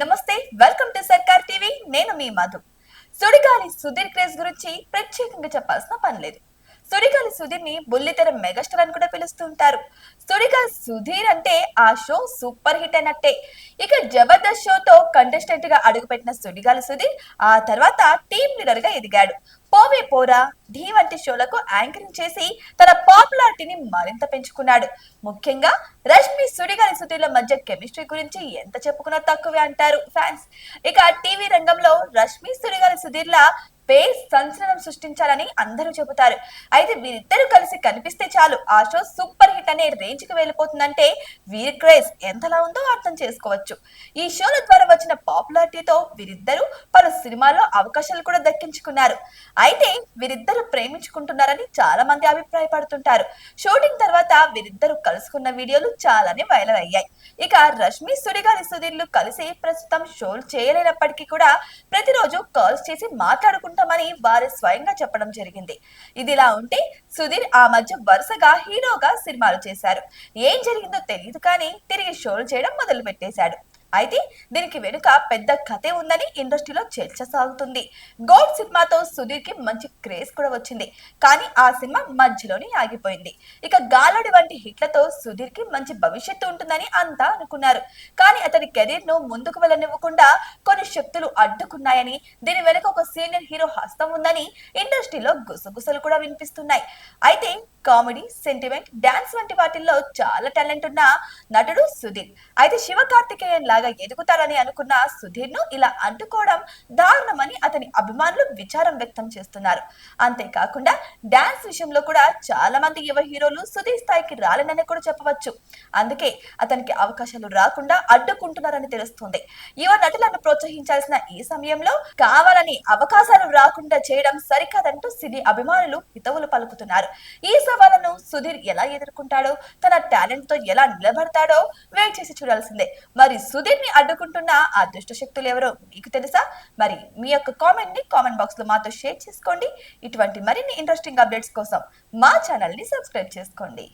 నమస్తే welcome to Sarkar TV. నేను మీ మధు. సుడిగాలి సుధీర్ క్రేజ్ గురించి ప్రత్యేకంగా చెప్పాల్సిన పని లేదు. సుడిగాలి సుధీర్ని బుల్లితెర మెగాస్టార్ అని కూడా పిలుస్తూ ఉంటారు. సుడిగాలి సుధీర్ అంటే ఆ షో సూపర్ హిట్ అయినట్టే. ఇక జబర్దస్త్ షోతో కంటెస్టెంట్గా అడుగుపెట్టిన సుడిగాలి సుధీర్ ఆ తర్వాత టీమ్ లీడర్గా ఎదిగాడు. పోవే పోరా ఢీ వంటి షోలకు యాంకరింగ్ చేసి తన పాపులారిటీని మరింత పెంచుకున్నాడు. ముఖ్యంగా రష్ సుడిగాలి సుధీర్ల మధ్య కెమిస్ట్రీ గురించి ఎంత చెప్పుకున్నా తక్కువే అంటారు ఫ్యాన్స్. ఇక టీవీ రంగంలో రష్మి సుడిగాలి సుధీర్ల పేస్ సంచలనం సృష్టించాలని అందరూ చెబుతారు. అయితే వీరిద్దరూ కలిసి కనిపిస్తే చాలు ఆ షో సూపర్ హిట్ అనే రేంజ్కి వెళ్ళిపోతుందంటే వీరి క్రేజ్ ఎంతలా ఉందో అర్థం చేసుకోవచ్చు. ఈ షోల ద్వారా వచ్చిన పాపులారిటీతో వీరిద్దరూ పలు సినిమాల్లో అవకాశాలు కూడా దక్కించుకున్నారు. అయితే వీరిద్దరూ ప్రేమించుకుంటున్నారని చాలా మంది అభిప్రాయపడుతుంటారు. షూటింగ్ తర్వాత వీరిద్దరూ కలుసుకున్న వీడియోలు చాలానే వైరల్ అయ్యాయి. ఇక రష్మి సుడిగాలి సుధీర్లు కలిసి ప్రస్తుతం షోలు చేయలేనప్పటికీ కూడా ప్రతిరోజు కాల్స్ చేసి మాట్లాడుకుంటామని వారు స్వయంగా చెప్పడం జరిగింది. ఇదిలా ఉంటే సుధీర్ ఆ మధ్య వరుసగా హీరోగా సినిమాలు చేశారు. ఏం జరిగిందో తెలియదు కానీ తిరిగి షోలు చేయడం మొదలు పెట్టేశాడు అయితే దీనికి వెనుక పెద్ద కథే ఉందని ఇండస్ట్రీలో చర్చ సాగుతుంది. గోడ్ సినిమాతో సుధీర్కి మంచి క్రేజ్ కూడా వచ్చింది. కానీ ఆ సినిమా మధ్యలోనే ఆగిపోయింది. ఇక గాలడి వంటి హిట్లతో సుధీర్కి మంచి భవిష్యత్తు ఉంటుందని అంతా అనుకున్నారు. కానీ అతని కెరీర్ను ముందుకు వెళ్ళనివ్వకుండా కొన్ని శక్తులు అడ్డుకున్నాయని దీని వెనుక ఒక సీనియర్ హీరో హస్తం ఉందని ఇండస్ట్రీలో గుసగుసలు కూడా వినిపిస్తున్నాయి. అయితే కామెడీ సెంటిమెంట్ డాన్స్ వంటి వాటిల్లో చాలా టాలెంట్ ఉన్న నటుడు సుధీర్. అయితే శివ కార్తికేయన్ బాగా ఎదుగుతారని అనుకున్న సుధీర్ను ఇలా అంటుకోవడం దారుణమని అతని అభిమానులు విచారం వ్యక్తం చేస్తున్నారు. అంతేకాకుండా డాన్స్ విషయంలో కూడా చాలా మంది యువ హీరోలు సుధీర్ స్థాయికి రాలేనని కూడా చెప్పవచ్చు. అందుకే అతనికి అవకాశాలు రాకుండా అడ్డుకుంటున్నారని తెలుస్తుంది. యువ నటులను ప్రోత్సహించాల్సిన ఈ సమయంలో కావాలని అవకాశాలు రాకుండా చేయడం సరికాదంటూ సినీ అభిమానులు హితవులు పలుకుతున్నారు. ఈ సవాళ్ళను సుధీర్ ఎలా ఎదుర్కొంటాడో తన టాలెంట్తో ఎలా నిలబడతాడో వెయిట్ చేసి చూడాల్సిందే. మరి సుధీర్ని అడ్డుకుంటున్న ఆ దుష్ట శక్తులు ఎవరో మీకు తెలుసా? మరి మీ యొక్క కామెంట్ చేసుకోండి కామెంట్ బాక్స్లో మాతో షేర్ చేసుకోండి. ఇటువంటి మరిన్ని ఇంట్రెస్టింగ్ అప్డేట్స్ కోసం మా ఛానల్ని సబ్స్క్రైబ్ చేసుకోండి.